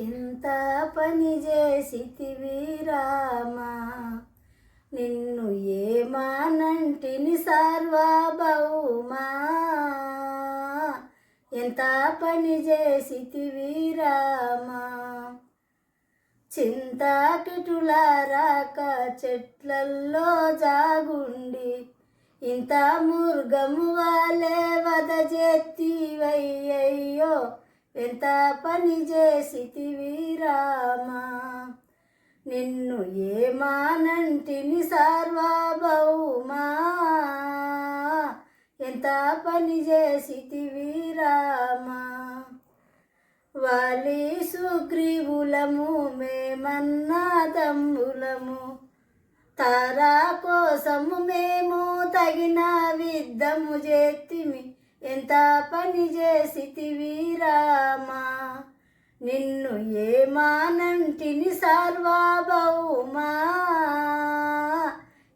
ఎంత పని చేసితివి రామా. నిన్ను ఏమానంటిని సార్వభౌమా. ఎంత పని చేసితివి రామా. చింతాకిటులారాక చెట్లల్లో జాగుండి ఇంత ముర్గము వాలే వద చేతివయ్యయ్యో ఎంత పని చేసి నిన్ను ఏమానంటిని సార్వభౌమా ఎంత పని చేసి రామా? వాలి సుగ్రీవులము మేమన్నా తమ్ములము. తారా కోసము మేము తగిన విద్దము చేతిమి. ఎంత పని చేసి రామా? నిన్ను ఏమాన సార్వభౌమా.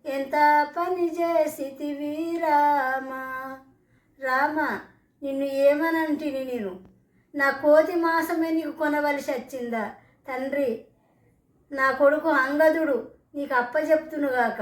ఎంత పని చేసితివి రామా రామా నిన్ను ఏమనంటిని నేను? నా కోతి మాసమే నీకు కొనవలసి వచ్చిందా? తండ్రి నా కొడుకు అంగదుడు నీకు అప్పచెప్తునుగాక